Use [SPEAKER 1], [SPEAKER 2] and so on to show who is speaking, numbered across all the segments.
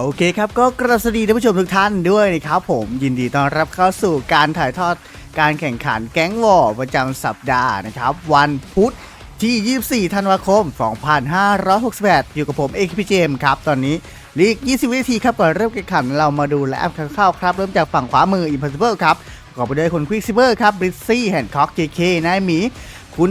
[SPEAKER 1] โอเคครับก็กราบสดีท่านผู้ชมทุกท่านด้วยนะครับผมยินดีต้อนรับเข้าสู่การถ่ายทอดการแข่งขันแก๊งวอประจำสัปดาห์นะครับ วันพุธที่ 24 ธันวาคม 2568 อยู่กับผมเอกพีเจมครับ ตอนนี้ลีก 20 วินาทีครับ ก่อนเริ่มแข่งขันเรามาดูและแอปคร่าวๆครับ เริ่มจากฝั่งขวามือ Impossible ครับประกอบไปด้วยคุณควิกซิเบอร์ครับบริซซี่แฮนด์คอกเจเคนายหมี คุณ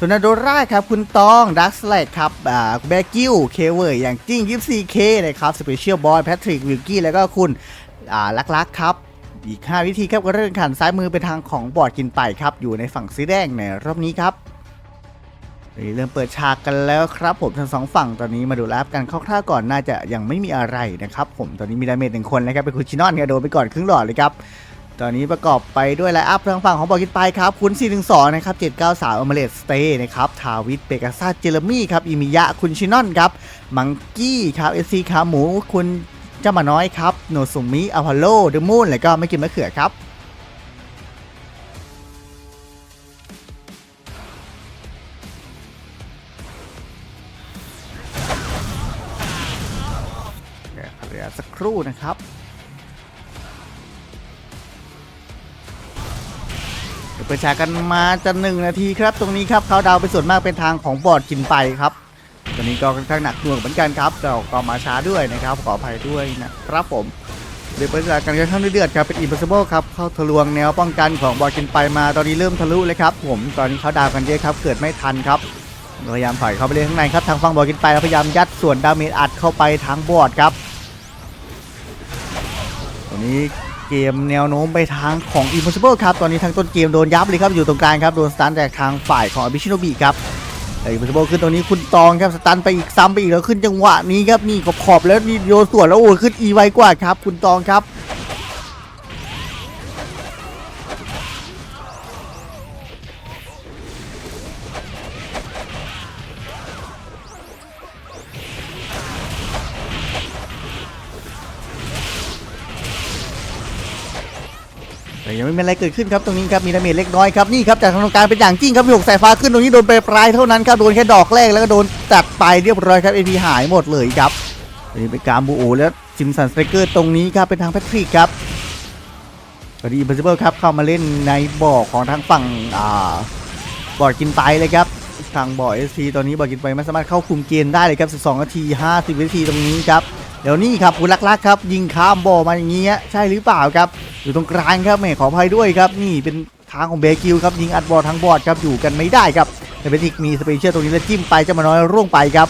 [SPEAKER 1] อ่าโทนาโดร่าครับ คุณตอง ดักสแลกครับอ่าแบกิวเคเวอร์อย่างจริงยิปซีเคนะครับสเปเชียลบอยแพทริกวิลกี้แล้วก็คุณอ่าลักลักครับ อีก 5 วิธีครับก็เริ่มขันซ้ายมือเป็นทางของบอร์ดกินไปครับ อยู่ในฝั่งสีแดงในรอบนี้ครับเริ่มเปิดฉากกันแล้วครับ ผมทั้งสองฝั่งตอนนี้มาดูแลปกันคร่าวๆก่อนน่าจะยังไม่มีอะไรนะครับ ผมตอนนี้มีดาเมจหนึ่งคนนะครับเป็นคุณชินอนกระโดดไปก่อนครึ่งหลอดเลยครับ ตอนนี้ประกอบไปด้วยไลอัพทางฝั่งของบอกินไปครับ คุณ 412 นะครับ 793อเมเลสสเตย์นะครับ ทาวิทเปกาซาเจเรมี่ครับ อิมิยะ คุณชินอนครับ มังกี้ครับเอซีขาหมู คุณเจ้ามาน้อยครับ โนซุมิอพอลโลเดมูนแล้วก็ไม่กินมะเขือครับเดี๋ยวสักครู่นะครับ ปิดฉากกันมาจะหนึ่งนาทีครับ ตรงนี้ครับเขาดาวไปส่วนมากเป็นทางของบอร์ดกินไปครับตอนนี้ก็ค่อนข้างหนักหน่วงเหมือนกันครับเราก็มาช้าด้วยนะครับขออภัยด้วยนะครับผมเดี๋ยวเปิดฉากกันค่อนข้างเดือดครับเป็น impossible ครับเข้าทะลวงแนวป้องกันของบอร์ดกินไปมาตอนนี้เริ่มทะลุเลยครับ ผมตอนนี้เขาดาวกันเยอะครับ เกิดไม่ทันครับพยายามถอยเข้าไปเล่นข้างในครับทางฝั่งบอร์ดกินไปแล้วพยายามยัดส่วนดาเมจอัดเข้าไปทางบอร์ดครับตอนนี้ เกมแนวโน้มไปทางของ Impossible ครับ ตอนนี้ทางต้นเกมโดนยับเลยครับ อยู่ตรงกลางครับ โดนสตันจากทางฝ่ายของอ b ิชิโนบิครับแต่ Impossible ขึ้นตรงนี้คุณตองครับสตันไปอีกซ้ำไปอีกแล้วขึ้นจังหวะนี้ครับนี่ขอบขอบแล้วนี่โยนสวนแล้วโอ้ขึ้น E ไวกว่าครับ คุณตองครับ ไม่มีอะไรเกิดขึ้นครับตรงนี้ครับมีดาเมจเล็กน้อยครับนี่ครับจากทางตรงกลารเป็นอย่างจริงครับมีหกสายฟ้าขึ้นตรงนี้โดนไปปลายเท่านั้นครับโดนแค่ดอกแรกแล้วก็โดนตัดไปเรียบร้อยครับเอพีหายหมดเลยครับนนี้เป็นการบูโอแล้วจิมสันสเตรเกอร์ตรงนี้ครับเป็นทางแพทริกครับพอดีอิมพอสิเบิลครับเข้ามาเล่นในบ่อของทางฝั่งอ่าบอร์กินไปเลยครับทางบ่อเอซีตอนนี้บอร์กินไปไม่สามารถเข้าคุมเกณฑ์ได้เลยครับ 12 นาที 50วินาทีตรงนี้ครับ เดี๋ยวนี้ครับคุณลักลักๆครับ ยิงข้ามบ่อมาอย่างเงี้ยใช่หรือเปล่าครับ อยู่ตรงกลางครับแม่ขออภัยด้วยครับ นี่เป็นทางของเบกิวครับยิงอัดบอลทั้งบอร์ดครับอยู่กันไม่ได้ครับแต่เป็นทิกมีสเปเชียลตรงนี้แล้วจิ้มไปจะมาน้อยร่วงไปครับ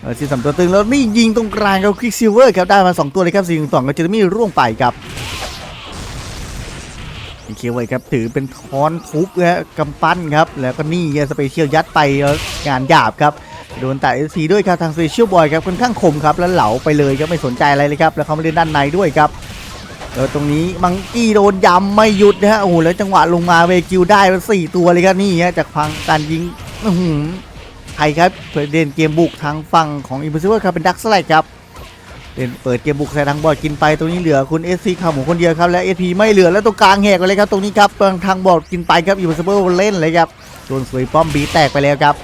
[SPEAKER 1] เออซีสามตัวตึงแล้วนี่ยิงตรงกลางครับควิกซิลเวอร์ครับได้มา2ตัวเลยครับสี่สองกับเจอร์มี่ร่วงไปครับมีเคียวไว้ครับถือเป็นทอนทุบนะฮะกำปั้นครับแล้วก็นี่สเปเชียลยัดไปแล้วงานหยาบครับ โดนแต่เอซีด้วยครับทางเปเชียลบอยครับค่อนข้างคมครับแล้วเหลาไปเลยครับไม่สนใจอะไรเลยครับแล้วเขามาเล่นด้านในด้วยครับแล้วตรงนี้มังกี้โดนยำไม่หยุดนะฮะโอ้โหแล้วจังหวะลงมาเวกิวได้มาสี่ตัวเลยครับนี่ฮะจากพังการยิงหือใครครับเปิดเด่นเกมบุกทางฝั่งของอิมพ s ซิเ e ครับเป็นดักสไลด์ครับเด่นเปิดเกมบุกใส่ทางบอร์ดกินไปตรงนี้เหลือคุณเอสซีขาหมูคนเดียวครับและเอพีไม่เหลือแล้วตรงกลางแหกไปเลยครับตรงนี้ครับทางบอร์ดกินไปครับอิมพ s ซิเ e เล่นเลยครับโดนสวยป้อมบีแตกไปแล้วครับ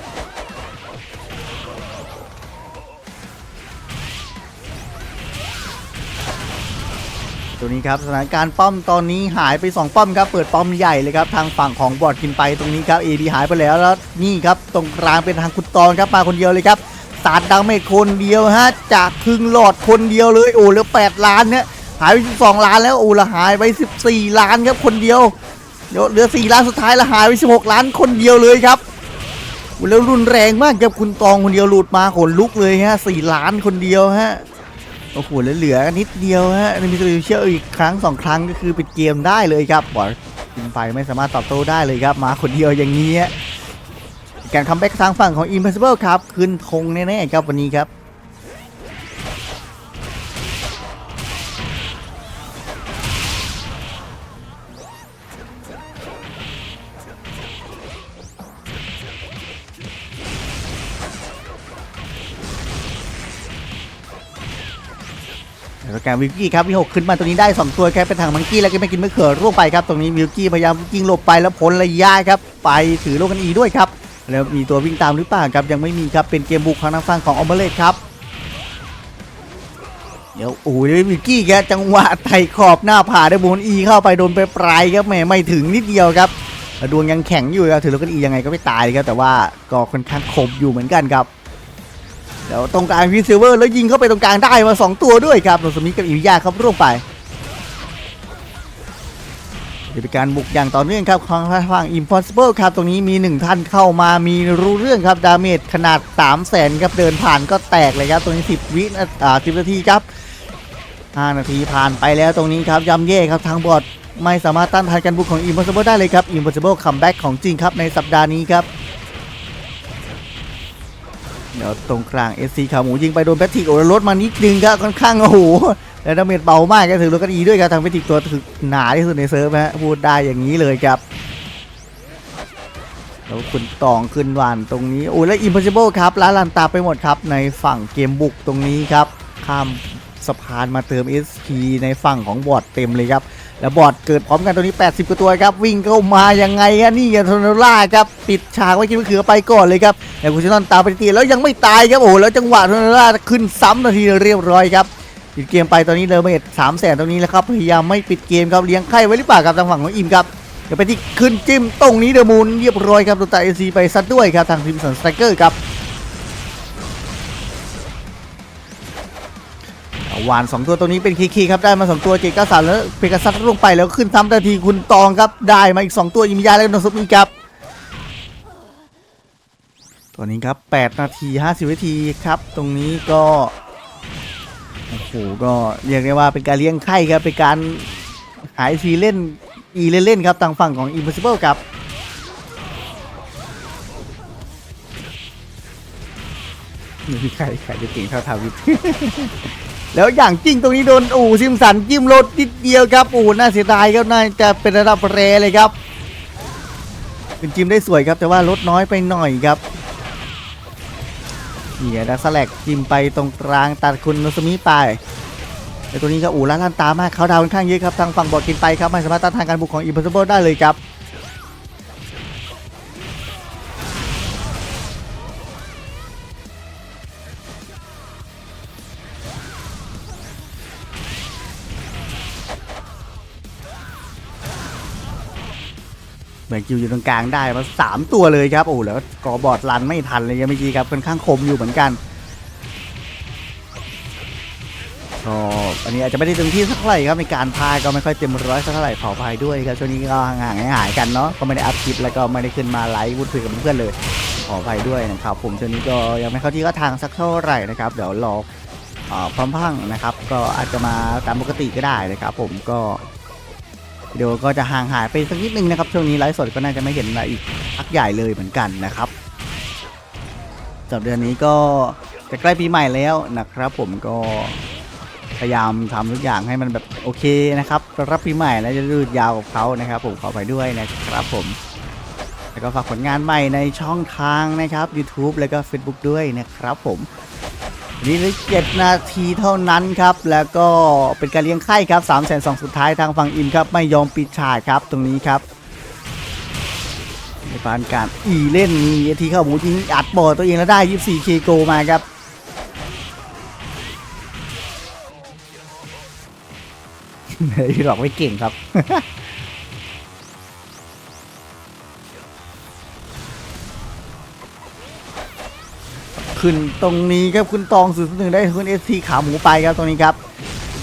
[SPEAKER 1] ตัวนี้ครับสถานการณ์ป้อมตอนนี้หายไป 2 ป้อมครับเปิดป้อมใหญ่เลยครับทางฝั่งของบอดกินไปตรงนี้ครับเอดีหายไปแล้วแล้วนี่ครับตรงกลางเป็นทางคุณตอนครับมาคนเดียวเลยครับสาดดังเมจคนเดียวฮะจากครึ่งหลอดคนเดียวเลยโอ้แล้ว8ล้านเนี่ยหายไป12ล้านแล้วโอ้ละหายไป 14 ล้านครับคนเดียวเดี๋ยวเหลือ 4 ล้านสุดท้ายละหายไป 16 ล้านคนเดียวเลยครับแล้วรุนแรงมากครับคุณตองคนเดียวหลุดมาขนลุกเลยฮะ4ล้านคนเดียวฮะ โอ้โหเหลือๆนิดเดียวฮะมีสเปเชียลอีกครั้งสองครั้งก็คือปิดเกมได้เลยครับบอลกินไปไม่สามารถตอบโต้ได้เลยครับ มาคนเดียวอย่างนี้การคัมแบ็กทางฝั่งของ Impossible ครับ ขึ้นธงแน่ๆครับวันนี้ครับ วการวิลกี้ครับวิหกขึ้นมาตรงนี้ได้ 2 ตัวแค่เป็นทางมังกี้แล้วก็ไม่กินไม่เขือร่วงไปครับตรงนี้วิลกี้พยายามยิงหลบไปแล้วพ้นระยะครับไปถือโลกันอีด้วยครับแล้วมีตัววิ่งตามหรือเปล่าครับยังไม่มีครับเป็นเกมบุกทางทางฝั่งของออมเบเลตครับเดี๋ยวโอ้ยวิกกี้แกจังหวะไต่ขอบหน้าผาได้บนอีเข้าไปโดนไปปลายครับแหมไม่ถึงนิดเดียวครับดวงยังแข็งอยู่ครับถือแล้วก็อียังไงก็ไม่ตายครับแต่ว่าก็ค่อนข้างคมอยู่เหมือนกันครับ เดี๋ยวตรงกลางพีซิลเวอร์แล้วยิงเข้าไปตรงกลางได้มาสองตัวด้วยครับโนสมิกับอิวิยาครับร่วงไปจะเป็นการบุกอย่างต่อเนื่องครับของทางฝั่ง Impossible ครับ ตรงนี้มีหนึ่งท่านเข้ามามีรู้เรื่องครับ ดาเมจขนาด 3 0 0แสนครับ เดินผ่านก็แตกเลยครับ ตรงนี้ 10 วินาอ่า10นาทีครับ 5 นาทีผ่านไปแล้วตรงนี้ครับยำแย่ครับ ทางบอดไม่สามารถต้านทานการบุกของ Impossible ได้เลยครับ Impossible comeback ของจริงครับในสัปดาห์นี้ครับ เดี๋ยวตรงกลาง SC ขาหมูยิงไปโดนแบทติกโอ้แล้วลดมานิดนึงครับค่อนข้างโอ้โหแล้วดาเมจเบามากก็ถือรถก็ดีด้วยครับทางแบทติกตัวถึกหนาที่สุดในเซิร์ฟฮะพูดได้อย่างนี้เลยครับแล้วคุณตองขึ้นหวานตรงนี้โอ้ยแล้ว Impossible ครับล้าลันตาไปหมดครับในฝั่งเกมบุกตรงนี้ครับข้ามสะพานมาเติม SP ในฝั่งของบอดเต็มเลยครับ แล้วบอดเกิดพร้อมกันตรงนี้ 80กว่าตัวครับ วิ่งเข้ามายังไงอะนี่ยาโทนล่าครับปิดฉากไว้กินมะเขือไปก่อนเลยครับแต่คุณชนอนตามไปตีแล้วยังไม่ตายครับโอ้โหแล้วจังหวะโทนล่าขึ้นซ้ำนาทีเรียบร้อยครับปิดเกมไปตอนนี้เลเมดสามแสนตรงนี้แล้วครับพยายามไม่ปิดเกมครับเลี้ยงไข่ไว้หรือเปล่าครับทางฝั่งของอิมครับเดี๋ยวไปที่ขึ้นจิ้มตรงนี้เดอะมูนเรียบร้อยครับตัวตาเอซีไปซัดด้วยครับทางทีมสันสไตรเกอร์ครับ วานสองตัวตัวนี้เป็นคีคีครับได้มาสองตัวเจก้าสามแล้วเพกาซัสลงไปแล้วขึ้นซ้ำทันทีคุณตองครับได้มาอีก 2 ตัวยิมยาแล้วก็โนซุปอีกครับตัวนี้ครับ 8 นาที 50 วิธีครับ ตรงนี้ก็โอ้โหก็เรียกได้ว่าเป็นการเลี้ยงไข่ครับเป็นการหายซีเล่นอีเล่นๆครับทางฝั่งของ Impossible ครับไม่มีใครใครจะเก่งเท่าทาวิท แล้วอย่างจริงตรงนี้โดนอู่ซิมสันจิ้มรถนิดเดียวครับอู่น่าเสียดายครับน่าจะเป็นระดับเรเลยครับเป็นจิ้มได้สวยครับแต่ว่ารถน้อยไปหน่อยครับนี่ดักสแลกจิ้มไปตรงกลางตัดคุณโนสมิไปแต่ตัวนี้ก็อู่ล้านล้านตามากเขาดาวค่อนข้างเยอะครับทางฝั่งบอดกินไปครับไม่สามารถต้านทานการบุกของ Impossible ได้เลยครับ แบงคิวอยู่ตรงกลางได้มาสามตัวเลยครับโอ้แล้วกอบอดรันไม่ทันเลยยังเมื่อกี้ครับค่อนข้างคมอยู่เหมือนกันก็อันนี้อาจจะไม่ได้เต็มที่สักเท่าไหร่ครับในการพายก็ไม่ค่อยเต็มร้อยสักเท่าไหร่ขอพายด้วยครับช่วงนี้ก็ห่างๆหายกันเนาะก็ไม่ได้อัพคลิปแล้วก็ไม่ได้ขึ้นมาไลฟ์พูดคุยกับเพื่อนๆเลย ขออภัยด้วยนะครับผมช่วงนี้ก็ยังไม่เข้าที่เข้าทางสักเท่าไหร่นะครับเดี๋ยวรออพร้อมพังนะครับ ก็อาจจะมาตามปกติก็ได้นะครับ ผมก็ วิดีโอก็จะห่างหายไปสักนิดนึงนะครับช่วงนี้ไลฟ์สดก็น่าจะไม่เห็นอะไรอีกพักใหญ่เลยเหมือนกันนะครับสำหรับเดือนนี้ก็จะใกล้ปีใหม่แล้วนะครับ ผมก็พยายามทำทุกอย่างให้มันแบบโอเคนะครับรับปีใหม่แล้วจะยืดยาวกับเขานะครับ ผมขอไปด้วยนะครับผมแล้วก็ฝากผลงานใหม่ในช่องทางนะครับ YouTube แล้วก็ Facebook ด้วยนะครับผม วันนี่เลือเจ็ดนาทีเท่านั้นครับ แล้วก็เป็นการเลี้ยงไข่ครับ3ามแสนสองสุดท้ายทางฝั่งอิมครับ ไม่ยอมปิดฉากครับตรงนี้ครับในการการอีเล่นมีทีเข้าหมูยิงอัดบอลตัวเองแล้วได้ 24 เคโกมาครับเฮ้ยหลอกไม่เก่งครับ ขึ้นตรงนี้ครับคุณตองสุดหนึ่งได้คุณเอสทีขาหมูไปครับตรงนี้ครับ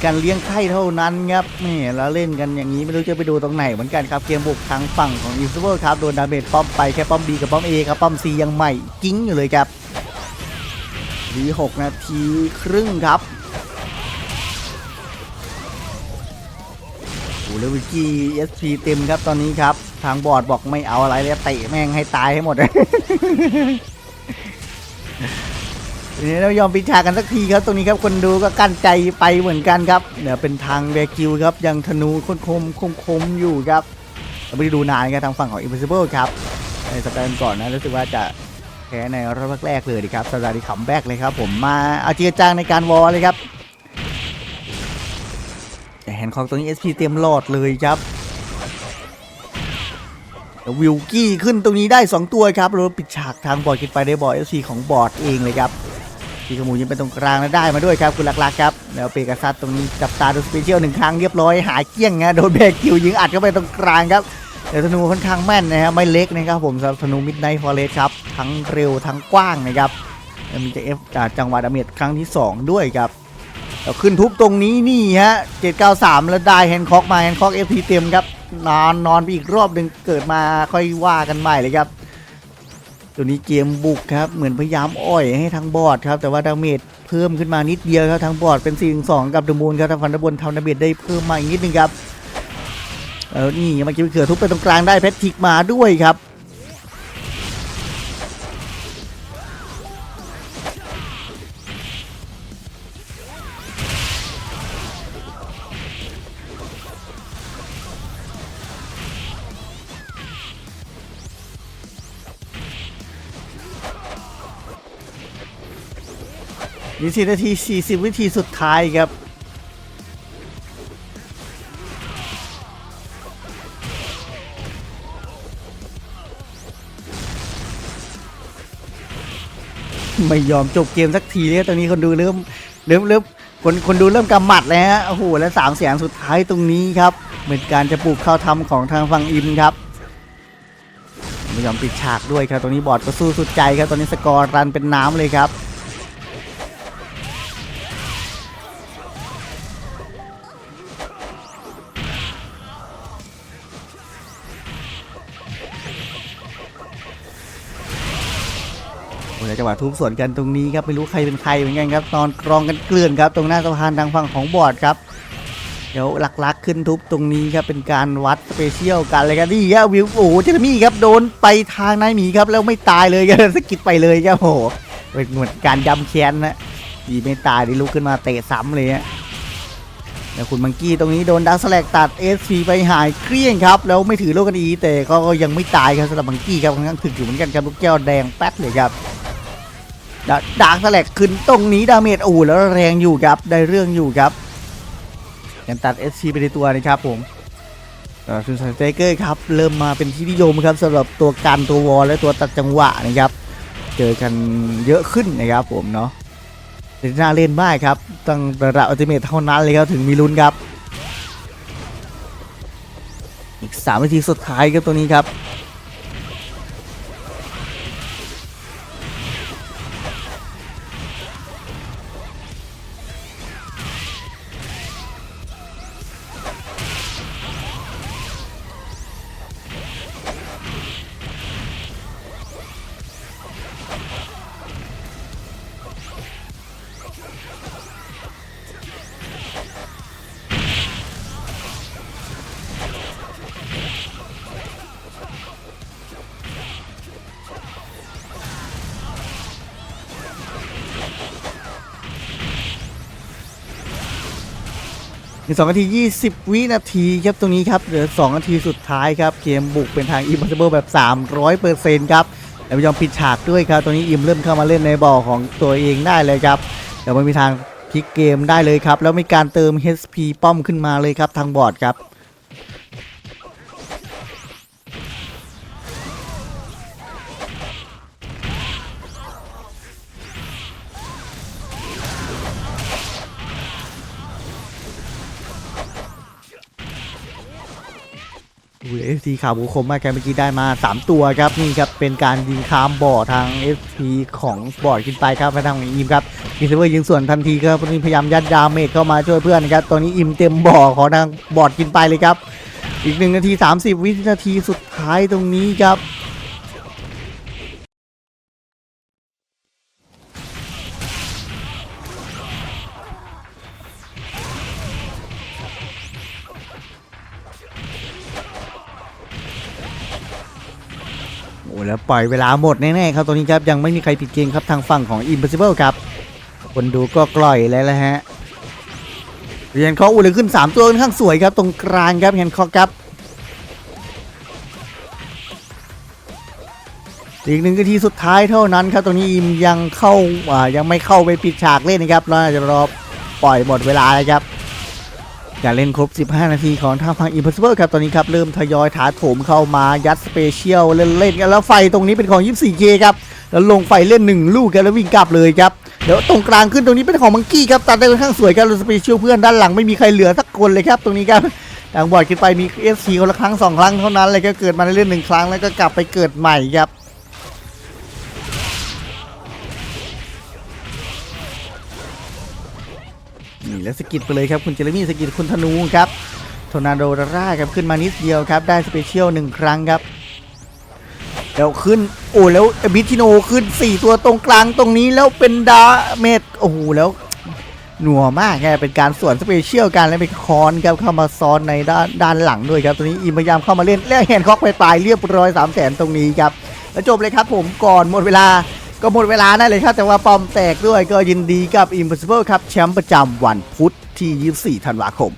[SPEAKER 1] การเลี้ยงไข่เท่านั้นครับแหม่แล้วเล่นกันอย่างนี้ไม่รู้จะไปดูตรงไหนเหมือนกันครับเกมบุกทางฝั่งของยูซูเวอร์ครับโดนดาเมจป้อมไปแค่ป้อม B กับป้อม A ครับป้อม C ยังใหม่กิ้งอยู่เลยครับวีหกนาทีครึ่งครับโอ้โหแล้ววิกกี้เอสพีเต็มครับตอนนี้ครับ ทางบอร์ดบอกไม่เอาอะไรเลยเตะแม่งให้ตายให้หมด ทีนี้เรายอมปิดฉากกันสักทีครับ ตรงนี้ครับคนดูก็กั้นใจไปเหมือนกันครับเดี๋ยเป็นทางเบคิวครับยังธนูคมคมคมคมอยู่ครับเราไม่ได้ดูนานครับทางฝั่งของ Impossible ครับในสัปดาห์ก่อนนะรู้สึกว่าจะแพ้ในรอบแรกเลยดีครับสัปดาห์นี้ขำแบกเลยครับ ผมมาเอาจริงจังในการวอลเลยครับแต่แฮนด์คอกตรงนี้ SP เต็มหลอดเลยครับวิลกี้ขึ้นตรงนี้ได้ 2 ตัวครับแล้วปิดฉากทางบอร์ดคิดไปได้บอร์ด SP ของบอร์ดเองเลยครับ ทีขมูยิงไปตรงกลางแล้วได้มาด้วยครับคุณหลักๆครับแล้วเปกัสซัสตรงนี้จับตาดูสเปเชียลหนึ่งครั้งเรียบร้อยหายเกี้ยงนะโดนแบกคิวยิงอัดเข้าไปตรงกลางครับแต่ธนูค่อนข้างแม่นนะครับไม่เล็กนะครับผมสำหรับธนูมิดไนท์ฟอเรสครับทั้งเร็วทั้งกว้างนะครับแล้วมีจะเอฟจังหวะดาเมจครั้งที่สองด้วยครับแล้วขึ้นทุบตรงนี้นี่ฮะ 793 แล้วได้แฮนด์ค็อกมาแฮนด์ค็อกเอฟทีเต็มครับนอนนอนไปอีกรอบหนึ่งเกิดมาค่อยว่ากันใหม่เลยครับ ตัวนี้เกมบุกครับ เหมือนพยายามอ่อยให้ทางบอดครับ แต่ว่าดาเมจเพิ่มขึ้นมานิดเดียวครับทางบอดเป็น4 2กับเดอะมูลครับทางฟันดบนทำดาเมจได้เพิ่มมาอีกนิดนึงครับเออนี่มันกี้เขือทุบไปตรงกลางได้แพทริกมาด้วยครับ นี่สินาที 40 วิธีสุดท้ายครับ ไม่ยอมจบเกมสักทีเลยตอนนี้คนดูเริ่มเริ่มเริ่มคนคนดูเริ่มกำหมัดแล้วฮะโอ้โหและสามเสียงสุดท้ายตรงนี้ครับเป็นการจะปลูกเข้าทำของทางฝั่งอิมครับไม่ยอมปิดฉากด้วยครับตรงนี้บอร์ดก็สู้สุดใจครับตอนนี้สกอร์รันเป็นน้ำเลยครับ งหวะทุบสวนกันตรงนี้ครับไม่รู้ใครเป็นใครเหมือนกันครับนอนกรองกันเกลื่อนครับตรงหน้าสะพานทางฝั่งของบอร์ดครับเดี๋ยวหลักๆขึ้นทุบตรงนี้ครับเป็นการวัดสเปเชียลกันเลยครับนี่ครับวิวโอ้เจเรมี่ครับโดนไปทางนายหมีครับแล้วไม่ตายเลยครับสกิดไปเลยครับโอ้โหเป็นเหมือนการย้ำแค้นนะดีไม่ตายดีลุกขึ้นมาเตะซ้ำเลยฮะแล้วคุณมังกี้ตรงนี้โดนดักสแลกตัดเอสพีไปหายเกลี้ยงครับ แล้วไม่ถือโลกันอีแต่ก็ยังไม่ตายครับสำหรับมังกี้ครับค่อนข้างถึกอยู่เหมือนกันครับลูกแก้วแดงแป๊ดเลยครับ ดาดาร์กสแลกขึ้นตรงนี้ดาเมจโอ้โหแล้วแรงอยู่ครับ ได้เรื่องอยู่ครับยังตัด SC ไปในตัวนะครับผมซูซานเตเกอร์ครับเริ่มมาเป็นที่นิยมครับสำหรับตัวการตัววอลและตัวตัดจังหวะนะครับ เจอกันเยอะขึ้นนะครับผมเนาะเล่นน่าเล่นมากครับตั้งระดับอัลติเมทเท่านั้นเลยครับถึงมีลุ้นครับ อีก3นาทีสุดท้ายครับตัวนี้ครับ อีกสองนาที 20 วินาทีครับตรงนี้ครับเหลือ 2 นาทีสุดท้ายครับเกมบุกเป็นทาง Impossible แบบ 300เปอร์เซ็นต์ครับแต่ไม่ยอมปิดฉากด้วยครับตรงนี้อิมเริ่มเข้ามาเล่นในบ่อของตัวเองได้เลยครับแต่ไม่มีทางพลิกเกมได้เลยครับ แล้วมีการเติม HP ป้อมขึ้นมาเลยครับทางบอร์ดครับ เอฟทีข่าวบุคมมากแกเมื่อกี้ได้มา 3 ตัวครับนี่ครับเป็นการยิงคามบ่อทาง FT ของบอร์ดกินไปครับไปทางอิมครับกินเซเวอร์ยิงส่วนทันทีครับนนี้พยายามยัดดาเมจเข้ามาช่วยเพื่อนนะครับตอนนี้อิมเต็มบ่อของทางบอร์ดกินไปเลยครับ อีก1นาที 30 วินาทีสุดท้ายตรงนี้ครับ อ้แล้วปล่อยเวลาหมดแน่ๆครับตรงนี้ครับยังไม่มีใครผิดเกมครับทางฝั่งของ Impossible ครับ คนดูก็กล่อยแล้วละฮะเรียนคออูเลยขึ้น 3 ตัวค่อนข้างสวยครับ ตรงกลางครับเฮนคอครับอีกหนึ่งนาทีสุดท้ายเท่านั้นครับตรงนี้อิมยังเข้าอ่ายังไม่เข้าไปปิดฉากเล่นนะครับเราอาจจะรอปล่อยหมดเวลาเลยครับ อยากเล่นครบ 15 นาทีของทางฝั่ง Impossible ครับ ตอนนี้ครับ เริ่มทยอยถาโถมเข้ามายัดสเปเชียลเล่นๆกันแล้วไฟตรงนี้เป็นของ 24K ครับ แล้วลงไฟเล่น 1 ลูกกันแล้ววิ่งกลับเลยครับ เดี๋ยวตรงกลางขึ้นตรงนี้เป็นของมังกี้ครับตัดได้ค่อนข้างสวยครับสเปเชียลเพื่อนด้านหลังไม่มีใครเหลือสักคนเลยครับตรงนี้ครับทางบอดขึ้นไปมีเอฟซีคนละครั้งสองครั้งเท่านั้นเลยก็เกิดมาเล่นหนึ่งครั้งแล้วก็กลับไปเกิดใหม่ครับ แล้วสกิดไปเลยครับคุณเจเรมี่สกิดคุณธนูครับโทนาโดราร่าครับขึ้นมานิดเดียวครับ ได้สเปเชียลหนึ่งครั้งครับแล้วขึ้นโอ้แล้วบิทิโนขึ้น 4 ตัวตรงกลางตรงนี้แล้วเป็นดาเมจโอ้โหแล้วหนัวมากแกเป็นการสวนสเปเชียลการแล้วเป็นคอนครับเข้ามาซ้อนในด้านด้านหลังด้วยครับตรงนี้อิมพยายามเข้ามาเล่นแล้วแฮนด์คอกไปปลายเรียบร้อย3 0 0แสนตรงนี้ครับแล้วจบเลยครับผมก่อนหมดเวลา ก็หมดเวลานั่นเลยครับ แต่ว่าปอมแตกด้วยก็ยินดีกับ Impossible ครับแชมป์ประจำวันพุธที่ 24 ธันวาคม